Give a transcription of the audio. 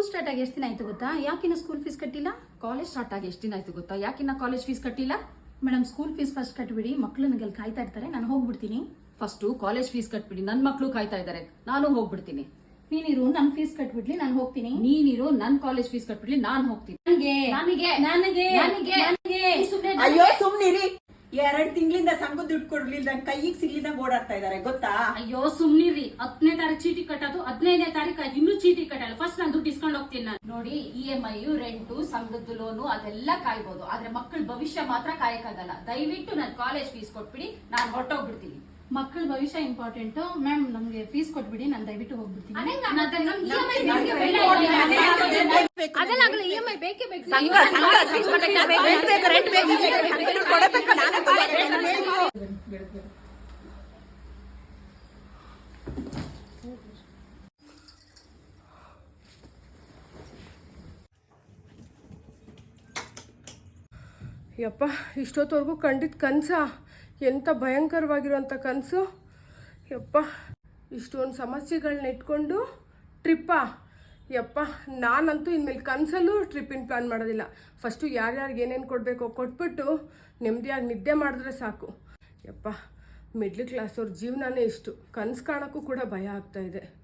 School start ಆಗಿ ಎಷ್ಟು ದಿನ ಆಯ್ತು ಗೊತ್ತಾ? ಯಾಕಿನ್ನ ಸ್ಕೂಲ್ ಫೀಸ್ ಕಟ್ಟಿಲ್ಲ? ಕಾಲೇಜ್ ಸ್ಟಾರ್ಟ್ ಆಗಿ ಎಷ್ಟು ದಿನ ಆಯ್ತು ಗೊತ್ತಾ? ಯಾಕಿನ್ನ ಕಾಲೇಜ್ ಫೀಸ್ ಕಟ್ಟಿಲ್ಲ? ಮೇಡಮ್ ಸ್ಕೂಲ್ ಫೀಸ್ ಫಸ್ಟ್ ಕಟ್ಬಿಡಿ. ಮಕ್ಕಳು ನನಗೆ ಕಾಯ್ತಾ ಇರ್ತಾರೆ. ನಾನು ಹೋಗ್ಬಿಡ್ತೀನಿ. ಫಸ್ಟು ಕಾಲೇಜ್ ಫೀಸ್ ಕಟ್ಬಿಡಿ. ನನ್ನ ಮಕ್ಕಳು ಕಾಯ್ತಾ ಇದ್ದಾರೆ ನಾನು ಹೋಗ್ಬಿಡ್ತೀನಿ. ನೀನಿರು ನನ್ನ ಫೀಸ್ ಕಟ್ಬಿಡ್ಲಿ ನಾನು ಹೋಗ್ತೀನಿ. ನೀನಿರು ನನ್ ಕಾಲೇಜ್ ಫೀಸ್ ಕಟ್ಬಿಡ್ಲಿ ನಾನು ಹೋಗ್ತೀನಿ. ನನಗೆ ನನಗೆ ನನಗೆ ನನಗೆ. ನನಗೆ. ಅಯ್ಯೋ ಸುಮ್ನಿರಿ. ಎರಡ್ ತಿಂಗಳಿಂದ ಸಂಘದ ದುಡ್ಡು ಕೊಡ್ಲಿಲ್ಲ ಕೈಗೆ ಸಿಗ್ಲಿಲ್ಲ ಓಡಾಡ್ತಾ ಇದಾರೆ ಗೊತ್ತಾ? ಅಯ್ಯೋ ಸುಮ್ನಿರಿ. ಹತ್ತನೇ ತಾರೀಕು ಚೀಟಿ ಕಟ್ಟೋದು ಹದಿನೈದನೇ ತಾರೀಕು ಇನ್ನೂ ಚೀಟಿ ಕಟ್ಟಲ್ಲ. ಫಸ್ಟ್ ನಾನು ದುಡ್ಡು ಇಸ್ಕೊಂಡು ಹೋಗ್ತೀನಿ ನಾನು. ನೋಡಿ ಇ ಎಂ ಐ ರೆಂಟು ಸಂಘದ ಲೋನು ಅದೆಲ್ಲ ಕಾಯ್ಬೋದು. ಆದ್ರೆ ಮಕ್ಕಳ ಭವಿಷ್ಯ ಮಾತ್ರ ಕಾಯಕ್ಕಾಗಲ್ಲ. ದಯವಿಟ್ಟು ನಾನು ಕಾಲೇಜ್ ಫೀಸ್ ಕೊಟ್ಬಿಡಿ ನಾನು ಹೊರಟೋಗ್ಬಿಡ್ತೀನಿ. ಮಕ್ಕಳ ಭವಿಷ್ಯ ಇಂಪಾರ್ಟೆಂಟ್ ಮ್ಯಾಮ್ ನಮ್ಗೆ ಫೀಸ್ ಕೊಟ್ಬಿಡಿ ನಾನು ದಯವಿಟ್ಟು ಹೋಗ್ಬಿಡ್ತೀನಿ. ಅದೆಲ್ಲ ಆಗಲ್ಲ ಇ ಎಂ ಐ ಬೇಕೇ ಬೇಕು. ಯಪ್ಪ ಇಷ್ಟೊತ್ತವರೆಗೂ ಕಂಡಿದ್ದ ಕನಸ ಎಂಥ ಭಯಂಕರವಾಗಿರುವಂಥ ಕನಸು. ಯಪ್ಪ ಇಷ್ಟೊಂದು ಸಮಸ್ಯೆಗಳನ್ನ ಇಟ್ಕೊಂಡು ಟ್ರಿಪ್ಪಾ ಯಪ್ಪ, ನಾನಂತೂ ಇನ್ಮೇಲೆ ಕನಸಲ್ಲೂ ಟ್ರಿಪ್ಪಿನ ಪ್ಲ್ಯಾನ್ ಮಾಡೋದಿಲ್ಲ. ಫಸ್ಟು ಯಾರ್ಯಾರಿಗೆ ಏನೇನು ಕೊಡಬೇಕೋ ಕೊಟ್ಬಿಟ್ಟು ನೆಮ್ಮದಿಯಾಗಿ ನಿದ್ದೆ ಮಾಡಿದ್ರೆ ಸಾಕು. ಯಪ್ಪ, ಮಿಡ್ಲ್ ಕ್ಲಾಸ್ ಅವ್ರ ಜೀವನನೇ ಇಷ್ಟು. ಕನಸು ಕಾಣೋಕ್ಕೂ ಕೂಡ ಭಯ ಆಗ್ತಾ ಇದೆ.